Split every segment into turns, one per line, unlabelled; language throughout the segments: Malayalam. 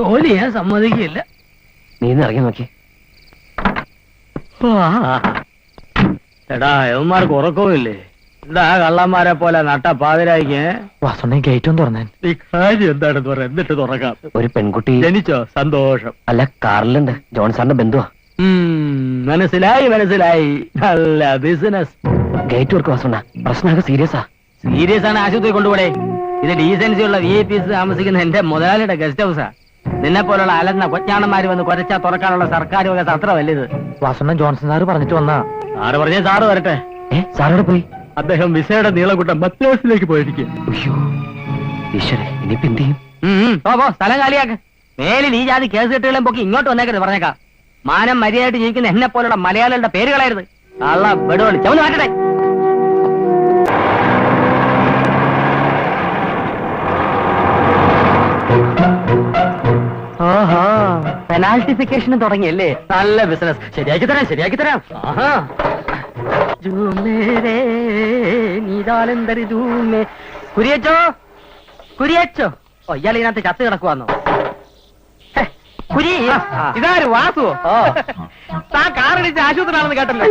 ജോലി ചെയ്യാൻ സമ്മതിക്കില്ല.
നീ ഇന്ന് ഇറങ്ങി നോക്കി.
എടാ യവന്മാർക്ക് ഉറക്കവുമില്ലേ എന്താ കള്ളന്മാരെ പോലെ നട്ട പാതിരായിക്ക്?
വാസുണ്ണ ഗേറ്റ് ഒന്ന് തുറന്നേ.
ഈ കാര്യം എന്താണെന്ന് പറയാം. എന്നിട്ട് തുറക്കാം
ഒരു പെൺകുട്ടി
ജനിച്ചോ? സന്തോഷം.
അല്ല കാറിലുണ്ട്. ജോൺ സാറിന്റെ ബന്ധുവാ
മനസ്സിലായി മനസ്സിലായി. നല്ല ബിസിനസ്
ഗേറ്റ് വർക്ക് വാസുണ്ണ പ്രശ്നമൊക്കെ സീരിയസാ
സീരിയസ് ആണ് ആശുപത്രി കൊണ്ടുപോടെ. ഇത് ഡീസൻസി ഉള്ള വി ഐ പി താമസിക്കുന്ന എന്റെ മുതലാളിയുടെ ഗസ്റ്റ് ഹൗസാ നിന്നെ പോലുള്ള അലന്ന കൊച്ചാണന്മാര് വന്ന് കൊരച്ചാ തുറക്കാനുള്ള സർക്കാർ വക അത്ര ഇത്
വാസണ്ണൻ ജോൺസൺ സാറ് പറഞ്ഞിട്ട് വന്നാ.
സാറ് പറഞ്ഞേ സാറ് വരട്ടെ.
ഏ സാറോട് പോയി?
അദ്ദേഹം വിസയുടെ നീളകൂട്ടം മദ്രാസിലേക്ക് പോയിരിക്കും.
ഇനിയിപ്പോ എന്ത് ചെയ്യും?
ഓ പോ സ്ഥലം കാലിയാക്ക്. മേലിൽ ഈ ജാതി കേസ് കെട്ടുകളും പൊക്കി ഇങ്ങോട്ട് വന്നേക്കരുത് പറഞ്ഞേക്കാം. മാനം മര്യാദയായിട്ട് ജീവിക്കുന്ന എന്നെ പോലുള്ള മലയാളികളുടെ പേരുകളായിരുന്നു. അള്ള വെടുവളി ചവന്ന് മാറ്റട്ടെ. പെനാൾട്ടിഫിക്കേഷൻ തുടങ്ങിയല്ലേ? നല്ല ബിസിനസ്. ശരിയാക്കി തരാം ശരിയാക്കി തരാം. ആഹാ. കുരിയച്ചോ? കുരിയച്ചോ? ഓ ഇയാൾ ഇതിനകത്ത് ചത്ത് കിടക്കുവാന്നോ? കുരി
ഇതാര് വാസുവോ താൻ കാറിടിച്ച് ആശുപത്രിയാണെന്ന് കേട്ടല്ലോ.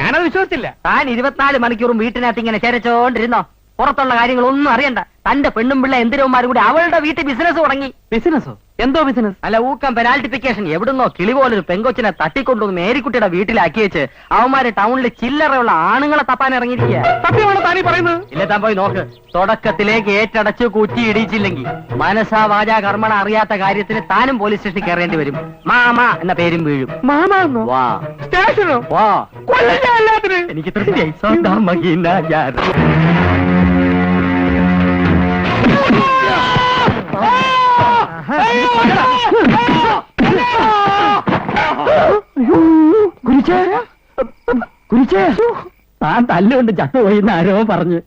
ഞാനത് വിശ്വസിച്ചില്ല.
താൻ ഇരുപത്തിനാല് മണിക്കൂറും വീട്ടിനകത്ത് ഇങ്ങനെ ചേരച്ചോണ്ടിരുന്നോ? പുറത്തുള്ള കാര്യങ്ങളൊന്നും അറിയണ്ട. തന്റെ പെണ്ണും പിള്ള എന്തിരവന്മാരും കൂടി അവളുടെ വീട്ടിൽ ബിസിനസ് തുടങ്ങി.
ബിസിനസ്സോ? എന്തോ ബിസിനസ്
അല്ല ഊക്കം പെനാൽറ്റിഫിക്കേഷൻ എവിടുന്നോ കിളി പോലൊരു പെങ്കൊച്ചിനെ തട്ടിക്കൊണ്ടുവന്ന് മേരിക്കുട്ടിയുടെ വീട്ടിലാക്കി വെച്ച് അവന്മാര് ടൗണിൽ ചില്ലറയുള്ള ആണുങ്ങളെ തപ്പാൻ ഇറങ്ങിയിരിക്കുക
സത്യമാണ് താനീ പറയുന്നത്?
ഇല്ല താൻ പോയി നോക്ക്. തുടക്കത്തിലേക്ക് ഏറ്റടച്ച് കുറ്റി ഇടിച്ചില്ലെങ്കിൽ മനസാ വാചാ കർമ്മണ അറിയാത്ത കാര്യത്തിന് താനും പോലീസ് സ്റ്റേഷനിൽ കയറേണ്ടി വരും. മാമ എന്ന പേരും വീഴും.
മാമാന്നോ?
വാ.
സ്റ്റേഷനോ?
വാ. എനിക്ക് തൃപ്തിയായി സ്വന്തം മകീന ഞാൻ താൻ തല്ലുകൊണ്ട് ചത്തുപോയി എന്ന് ആരോ പറഞ്ഞു.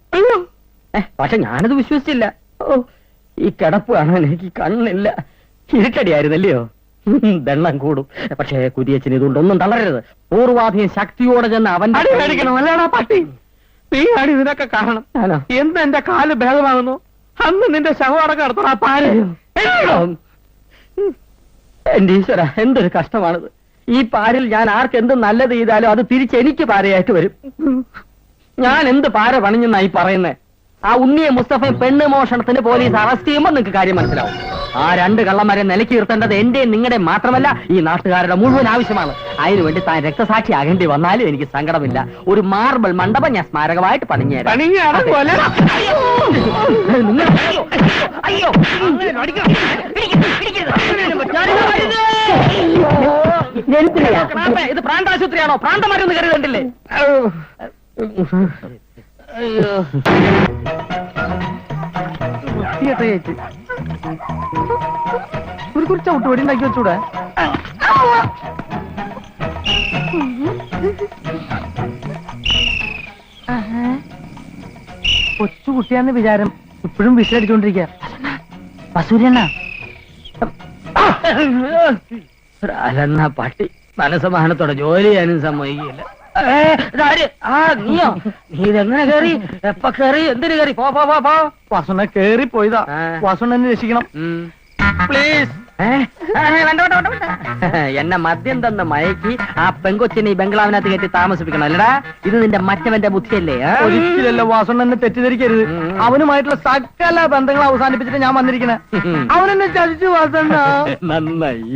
പക്ഷെ ഞാനത് വിശ്വസിച്ചില്ല. ഓ ഈ കിടപ്പ് കാണാൻ എനിക്ക് കണ്ണില്ല. ഇരുട്ടടിയായിരുന്നല്ലയോ? വെള്ളം കൂടും. പക്ഷേ ഇതുകൊണ്ട് ഇതുകൊണ്ടൊന്നും തളരരുത്. പൂർവാധികം ശക്തിയോടെ ചെന്ന് അവന്റെ
അടി മേടിക്കണം. അല്ലേടാ പട്ടി. നീ അടി ഇതിനൊക്കെ കാരണം.
ആണോ?
എന്ന് എന്റെ കാൽ ഭേദമാകുന്നു. അന്ന് നിന്റെ ശവമടക്കം നടത്തണം ആ പാര
ഉം. എന്റെ ഈശ്വര എന്തൊരു കഷ്ടമാണിത്. ഈ പാരിൽ ഞാൻ ആർക്ക് എന്ത് നല്ലത് ചെയ്താലും അത് തിരിച്ച് എനിക്ക് പാരയായിട്ട് വരും. ഞാൻ എന്ത് പാര പണിഞ്ഞെന്നായി പറയുന്നേ? ആ ഉണ്ണിയെ മുസ്തഫ പെണ്ണ് മോഷണത്തിന് പോലീസ് അറസ്റ്റ് ചെയ്യുമ്പോൾ നിങ്ങൾക്ക് കാര്യം മനസ്സിലാവും. ആ രണ്ട് കള്ളന്മാരെ നിലയ്ക്ക് നിർത്തേണ്ടത് എന്റെയും നിങ്ങളുടെയും മാത്രമല്ല ഈ നാട്ടുകാരുടെ മുഴുവൻ ആവശ്യമാണ്. അതിനുവേണ്ടി താൻ രക്തസാക്ഷി ആകേണ്ടി വന്നാലും എനിക്ക് സങ്കടമില്ല. ഒരു മാർബിൾ മണ്ഡപം ഞാൻ സ്മാരകമായിട്ട് പണിഞ്ഞു അയ്യോ, ഇത് പ്രാന്താശുപത്രിയാണോ? പ്രാന്തമാരൊന്നും കയറി കണ്ടില്ലേ.
ഒരു കുറിച്ച വിട്ടുപടി ഉണ്ടാക്കി വെച്ചൂടെ? കൊച്ചു കുട്ടിയാന്ന് വിചാരം ഇപ്പോഴും വിസിലടിച്ചോണ്ടിരിക്കുക വസൂര്യണ്ണ
അലന്ന പട്ടി. മനസമാനത്തോടെ ജോലി ചെയ്യാനും സമ്മതിക്കില്ല നീയോ? നീ ഇതെങ്ങനെ കേറി? എപ്പ കേറി? എന്തിനു കേറി? പോ പോ പോ
വസുണ കേറി പോയതാ. വസുണനെ രക്ഷിക്കണം. പ്ലീസ്.
എന്നെ മദ്യം തന്ന മയക്കി ആ പെങ്കൊച്ചിനെ ഈ ബംഗ്ലാവിനകത്ത് കയറ്റി താമസിപ്പിക്കണം അല്ലടാ? ഇത് നിന്റെ മറ്റവന്റെ ബുദ്ധിയല്ലേ?
ഒരിക്കലല്ല വാസുണ്ണനെ തെറ്റിദ്ധരിക്കരുത്. അവനുമായിട്ടുള്ള സകല ബന്ധങ്ങൾ അവസാനിപ്പിച്ചിട്ട് ഞാൻ വന്നിരിക്കണേ. അവനെന്നെ ചതിച്ചു വാസണ്ണ
നന്നായി.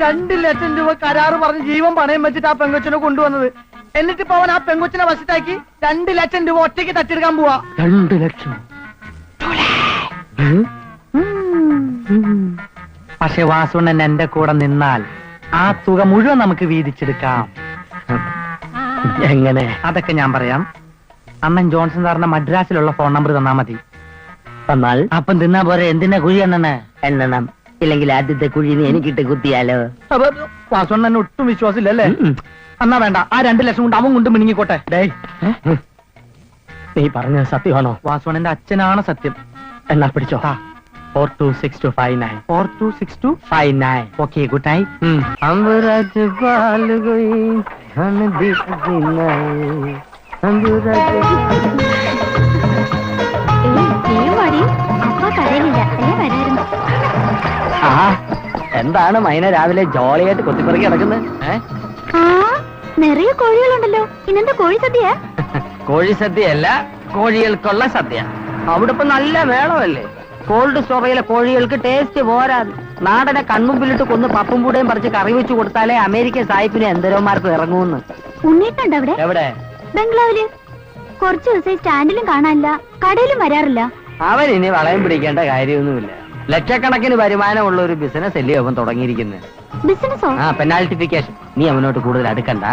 രണ്ട് ലക്ഷം രൂപ കരാറ് പറഞ്ഞ് ജീവൻ പണയം വെച്ചിട്ട് ആ പെങ്കൊച്ചിനെ കൊണ്ടുവന്നത്. എന്നിട്ട് അവൻ ആ പെങ്കൊച്ചിനെ വശത്താക്കി രണ്ട് ലക്ഷം രൂപ ഒറ്റയ്ക്ക് തട്ടിയെടുക്കാൻ പോവാ.
രണ്ട് ലക്ഷം.
പക്ഷെ വാസുണ്ണൻ എന്റെ കൂടെ നിന്നാൽ ആ തുക മുഴുവൻ നമുക്ക് വീതിച്ചെടുക്കാം.
എങ്ങനെ?
അതൊക്കെ ഞാൻ പറയാം. അണ്ണൻ ജോൺസൺ സാറിന്റെ മദ്രാസിലുള്ള ഫോൺ നമ്പർ തന്നാ മതി.
തന്നാൽ?
അപ്പം തിന്നാ പോരെ. എന്തിനാ കുഴി എണ്ണ
എണ്ണണം ഇല്ലെങ്കിൽ ആദ്യത്തെ കുഴിന്ന് എനിക്കിട്ട് കുത്തിയാലോ?
അപ്പൊ വാസോണ് തന്നെ ഒട്ടും വിശ്വാസമില്ലല്ലേ? എന്നാ വേണ്ട ആ രണ്ട് ലക്ഷം കൊണ്ട് അവൻ കൊണ്ട് മിണിങ്ങിക്കോട്ടെ
ഡേ നീ പറഞ്ഞ സത്യമാണോ?
വാസോണന്റെ അച്ഛനാണ് സത്യം.
എന്നാ പിടിച്ചോ.
Four two
six two five nine four two six
two five nine okay good night അമ്പരാജ്
പാലുകോയി എന്താണ് മൈന രാവിലെ ജോളിയായിട്ട് കൊത്തിപ്പറക്കി കിടക്കുന്നത്
നിറയെ കോഴികളുണ്ടല്ലോ. ഇന്നെന്താ കോഴി സദ്യ?
കോഴി സദ്യയല്ല കോഴികൾക്കുള്ള സദ്യ. അവിടെ ഇപ്പൊ നല്ല മേളമല്ലേ കോൾഡ് സ്റ്റോറയിലെ കോഴികൾക്ക് ടേസ്റ്റ് പോരാ നാടനെ കൺമുമ്പിലിട്ട് കൊന്ന് പപ്പും കൂടെയും പറിച്ച് കറി വെച്ചു കൊടുത്താലേ അമേരിക്കൻ സായിപ്പിന് എന്തരവന്മാർക്ക് ഇറങ്ങൂന്ന്.
ഉണ്ണിട്ടുണ്ട് അവിടെ?
എവിടെ?
ബംഗ്ലാവിൽ. കുറച്ചു ദിവസം സ്റ്റാൻഡിലും കാണാനില്ല. കടയിലും വരാറില്ല.
അവൻ ഇനി വളയം പിടിക്കേണ്ട കാര്യമൊന്നുമില്ല. ലക്ഷക്കണക്കിന് വരുമാനമുള്ള ഒരു ബിസിനസ് അല്ലേ അവൻ തുടങ്ങിയിരിക്കുന്നത്
ബിസിനസ്സോ
ആ പെനാൽറ്റിഫിക്കേഷൻ നീ അവനോട്ട് കൂടുതൽ അടുക്കണ്ട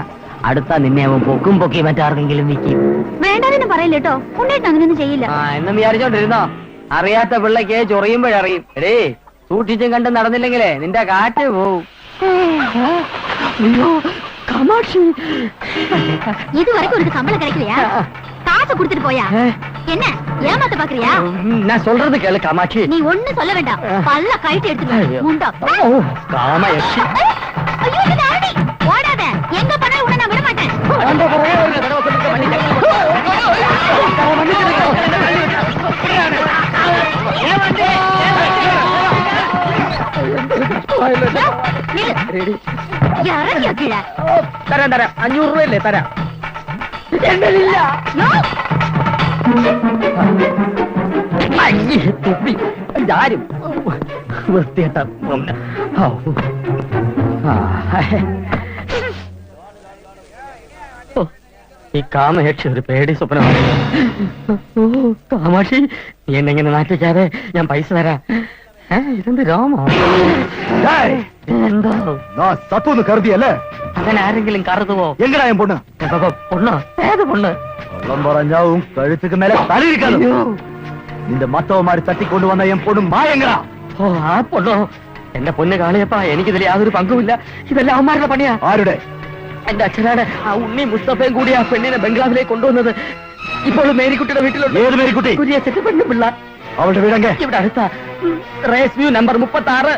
അടുത്ത നിന്നെ അവൻ പൊക്കും പൊക്കി മറ്റാർക്കെങ്കിലും വിൽക്കും
വേണ്ടാതിന് പറയില്ല കേട്ടോ ഉണ്ണിട്ട് അങ്ങനെയൊന്നും ചെയ്യില്ല
ആ എന്നും വിചാരിച്ചോണ്ടിരുന്നോ അറിയാത്ത പിള്ളയ്ക്ക് ചൊറിയുമ്പോഴറിയും എടേ സൂക്ഷിച്ചും കണ്ട് നടന്നില്ലെങ്കിലേ നിന്റെ കാറ്റ് പോവും അയ്യോ കാമാക്ഷി
இதுவரைக்கும் ஒரு சம்பளம் கிடைக்கலையா காசை குடுத்துட்டு போயா என்ன ஏமாத்த பாக்குறியா
நான் சொல்றது கேளு காமாட்சி
நீ ஒண்ணு சொல்ல வேண்டாம் பல்ல கைட்டு
எடுத்து
முண்டா
காமா எக்ஷி
ஐயோ இது விட மாட்டேன்
தரேன் தரேன் அஞ்சூறு ரூபாய்
இல்லை
தரேன் என்ன ഇതാരും. വൃത്തിയേട്ട ഈ കാമഹേക്ഷ ഒരു പേടി സ്വപ്നമാണ്. കാമാക്ഷി നീ എന്നെങ്ങനെ നാട്ടിക്കാതെ ഞാൻ പൈസ തരാം. ഇതെന്ത് രോമോ?
കരുതിയല്ലേ?
അങ്ങനെ ആരെങ്കിലും
കരുതുവോ എങ്ങനെ പൊണ്ണ്?
പൊണ്ണ്? ഏത് പൊണ്ണ്? കള്ളം
പറഞ്ഞാവും കഴുത്തുക്ക് മേലെ തലയിരിക്കാതെ. നിന്റെ മത്തവന്മാര് തട്ടിക്കൊണ്ടുവന്ന എപ്പോഴും മായങ്ങളാ
ഓ ആ പൊണ്ണോ? എന്റെ പൊന്ന് കാളിയപ്പ എനിക്കിതിൽ യാതൊരു പങ്കുമില്ല. ഇതെല്ലാം അവന്മാരുടെ പണിയാ.
ആരുടെ?
എന്റെ അച്ഛനാണ് ആ ഉണ്ണി മുസ്തഫയും കൂടി ആ പെണ്ണിനെ ബംഗ്ലാവിലേക്ക് കൊണ്ടുവന്നത്. ഇപ്പോൾ മേരിക്കുട്ടിയുടെ വീട്ടിലുണ്ട്.
ഏത് മേരിക്കുട്ടി?
കുര്യത്തിന്റെ പെണ്ണു പിള്ള.
അവളുടെ വീടങ്ങ്
ഇവിടെ അടുത്ത. റേസ് വ്യൂ നമ്പർ മുപ്പത്തി ആറ്